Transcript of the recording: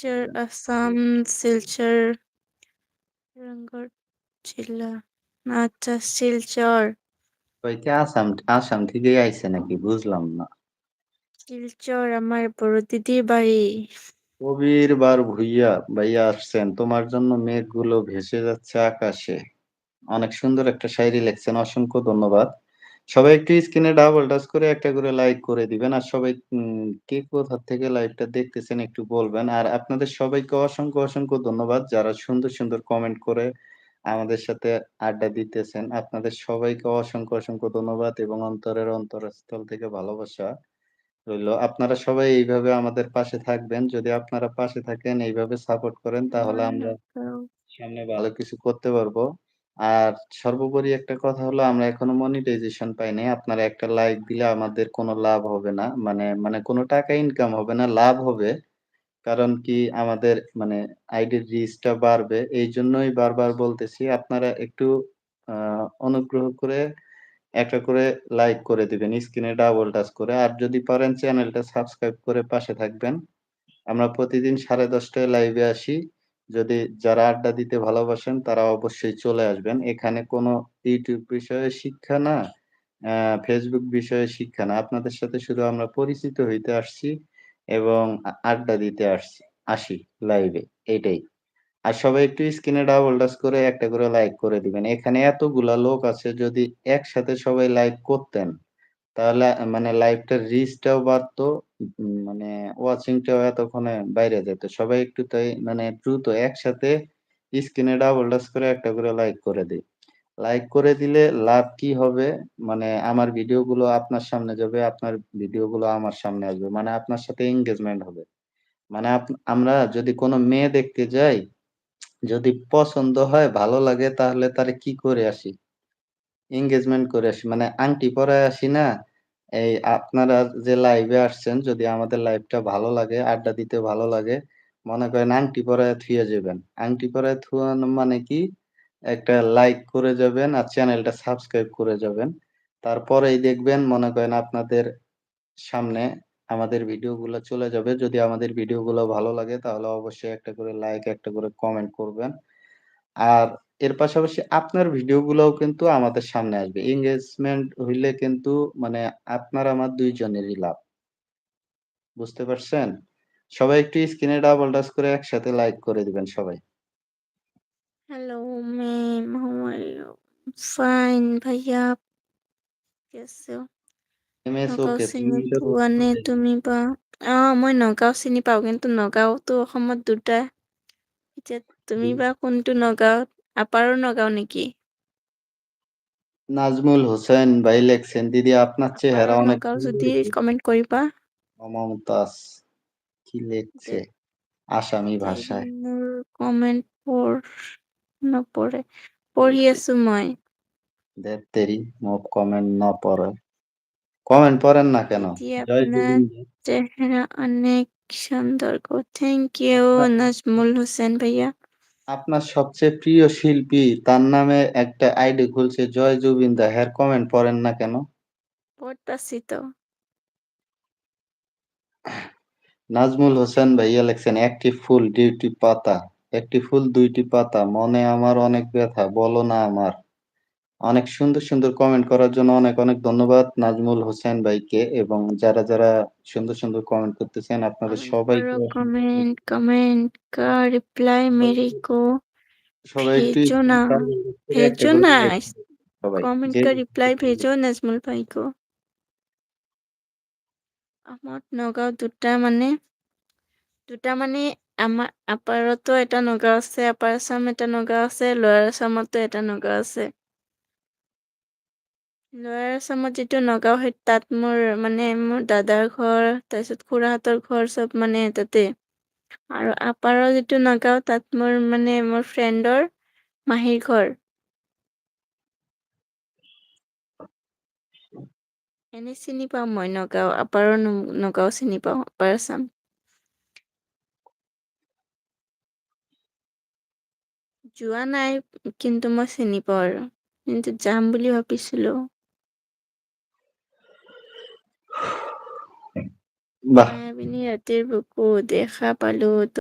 শিলচৰ আসাম শিলচৰ ৰংগৰ জিলা আচ্ছা শিলচর ওই কি আসাম আসাম থেকেই আইছে নাকি? বুঝলাম না। শিলচর আমার বড় দিদির বাড়ি কবির বার ভুইয়া ভাইয়া আসছেন। তোমার জন্য মেঘগুলো ভেসে যাচ্ছে আকাশে। অনেক সুন্দর একটা শায়রি লিখছেন। অসংখ্য ধন্যবাদ। সবাই একটু স্ক্রিনে ডাবল টাচ করে একটা করে লাইক করে দিবেন। আর সবাই কে কোথা থেকে লাইভটা দেখতেছেন একটু বলবেন। আর আপনাদের সবাইকে অসংখ্য অসংখ্য ধন্যবাদ যারা সুন্দর সুন্দর কমেন্ট করে আমাদের সাথে আড্ডা দিতেছেন। আপনাদের সবাইকে অসংখ্য অসংখ্য ধন্যবাদ এবং অন্তরের অন্তরস্থল থেকে ভালোবাসা রইল। আপনারা সবাই এইভাবে আমাদের পাশে থাকবেন। যদি আপনারা পাশে থাকেন এইভাবে সাপোর্ট করেন তাহলে আমরা সামনে ভালো কিছু করতে পারব। আর সর্বোপরি একটা কথা হলো, আমরা এখনও মনিটাইজেশন পাইনি। আপনারা একটা লাইক দিলে আমাদের কোনো লাভ হবে না। মানে মানে কোনো টাকা ইনকাম হবে না, লাভ হবে। কারণ কি, আমাদের মানে আইডির রিচটা বাড়বে। এই জন্যই বারবার বলতেছি, আপনারা একটু অনুগ্রহ করে একটা করে লাইক করে দিবেন, স্ক্রিনে ডাবল টাচ করে। আর যদি পারেন চ্যানেলটা সাবস্ক্রাইব করে পাশে থাকবেন। আমরা প্রতিদিন সাড়ে দশটায় লাইভে আসি। যদি যারা আড্ডা দিতে ভালোবাসেন, তারা অবশ্যই চলে আসবেন। এখানে কোনো ইউটিউব বিষয়ে শিক্ষা না ফেসবুক বিষয়ে শিক্ষা না। আপনাদের সাথে শুধু আমরা পরিচিত হইতে আসছি এবং আড্ডা দিতে আসছি। আসি লাইভে এটাই। আর সবাই একটু স্ক্রিনে ডাবল টাচ করে একটা করে লাইক করে দিবেন। এখানে এতগুলা লোক আছে, যদি একসাথে সবাই লাইক করতেন তাহলে মানে লাইভটার রিচটাও বাড়তো মানে ওয়াচিংটাও এতক্ষণে বাইরে যেত। সবাই একটু তাই মানে দ্রুত একসাথে স্ক্রিনে ডাবল টাচ করে একটা করে লাইক করে দিই লাইক করে দিলে লাভ কি হবে? মানে আমার ভিডিওগুলো আপনার সামনে যাবে, আপনার ভিডিওগুলো আমার সামনে আসবে মানে আপনার সাথে এঙ্গেজমেন্ট হবে। মানে আমরা যদি কোনো মেয়ে দেখতে যাই, যদি পছন্দ হয়, ভালো লাগে, তাহলে তারে কি করে আসি? এঙ্গেজমেন্ট করে আসি। মানে আংটি পরায় আসি না এই আপনারা যে লাইভে আসছেন, যদি আমাদের লাইভটা ভালো লাগে, আড্ডা দিতে ভালো লাগে, মনে করেন আংটি পরায় থুয়ে যাবেন। আংটি পরায় থুয়ানো মানে কি? একটা লাইক করে যাবেন আর চ্যানেলটা সাবস্ক্রাইব করে যাবেন। তারপরেই দেখবেন, মনে করেন আপনাদের সামনে আমাদের ভিডিওগুলো চলে যাবে। যদি আমাদের ভিডিওগুলো ভালো লাগে, তাহলে অবশ্যই একটা করে লাইক একটা করে কমেন্ট করবেন। আর এর পাশাপাশি আপনার ভিডিওগুলোও কিন্তু আমাদের সামনে আসবে। এঙ্গেজমেন্ট হইলে কিন্তু মানে আপনার আমার দুইজনেরই লাভ। বুঝতে পারছেন? সবাই একটু স্ক্রিনে ডাবল টাচ করে একসাথে লাইক করে দিবেন সবাই। Hello ma'am how are you fine ভাইয়া। কেসে? এমএস ওকে মানে তুমি বা? অ মই নগাঁও চিনি পাওঁ কিন্তু নগাঁওতো অসমত দুটা এতিয়া তুমি বা কোনটো নগাঁৱত আপাৰৰ নগাঁও নেকি নাজমুল হোসেন ভাই লেখছেন দিদি আপনার চেহারা অনেক নগাঁও যদি কমেন্ট কৰিবা মমতাজ কি লিখছে? আসামি ভাষায়। কমেন্ট পঢ় নপঢ়ে পঢ়ি আছো মই। দেব তেরি মুখ কমেন্ট না পড়ে। কমেন্ট পড়েন না কেন? জয় আপনার চেহারা অনেক সুন্দর গো। থ্যাংক ইউ নাজমুল হোসেন ভাইয়া। আপনার সবচেয়ে প্রিয় শিল্পী তার নামে একটা আইডি খুলছে জয় জুবিন দা। হের কমেন্ট পড়েন না কেন? পড়তাছি তো। নাজমুল হোসেন ভাইয়া লেখছেন একটি ফুল দুইটি পাতা। একটি ফুল দুইটি পাতা। মনে আমার অনেক ব্যথা বলো না আমার। অনেক সুন্দর সুন্দর কমেন্ট করার জন্য অনেক অনেক ধন্যবাদ নাজমুল হোসেন ভাইকে এবং যারা যারা সুন্দর সুন্দর কমেন্ট করতেছেন আপনাদের সবাইকে কমেন্ট কমেন্ট কা রিপ্লাই মেরি কো সবাই একটু ভেজো না কমেন্ট কা রিপ্লাই ভেজো নাজমুল ভাই কো আমার নগাঁও দুটা মানে দুটা মানে আমাৰ আপাৰতো এটা নগাঁও আছে আপাৰ আছাম এটা নগাঁও আছে লয়াৰ আসামতো এটা নগাঁও আছে। লয়াৰ আছামত যিটো নগাঁও সেই তাত মোৰ মানে মোৰ দাদাৰ ঘৰ তাৰপিছত খুৰাহঁতৰ ঘৰ চব মানে তাতে। আৰু আপাৰৰ যিটো নগাঁও তাত মোৰ মানে মোৰ ফ্ৰেণ্ডৰ মাহীৰ ঘৰ। এনে চিনি পাওঁ মই নগাঁও আপাৰৰ নগাঁও চিনি পাওঁ আপাৰ আছাম। যোৱা নাই কিন্তু মই চিনি পাওঁ আৰু। কিন্তু যাম বুলি ভাবিছিলো। বাহ। মায়াবিনী ৰাতিৰ বুকু দেখা পালো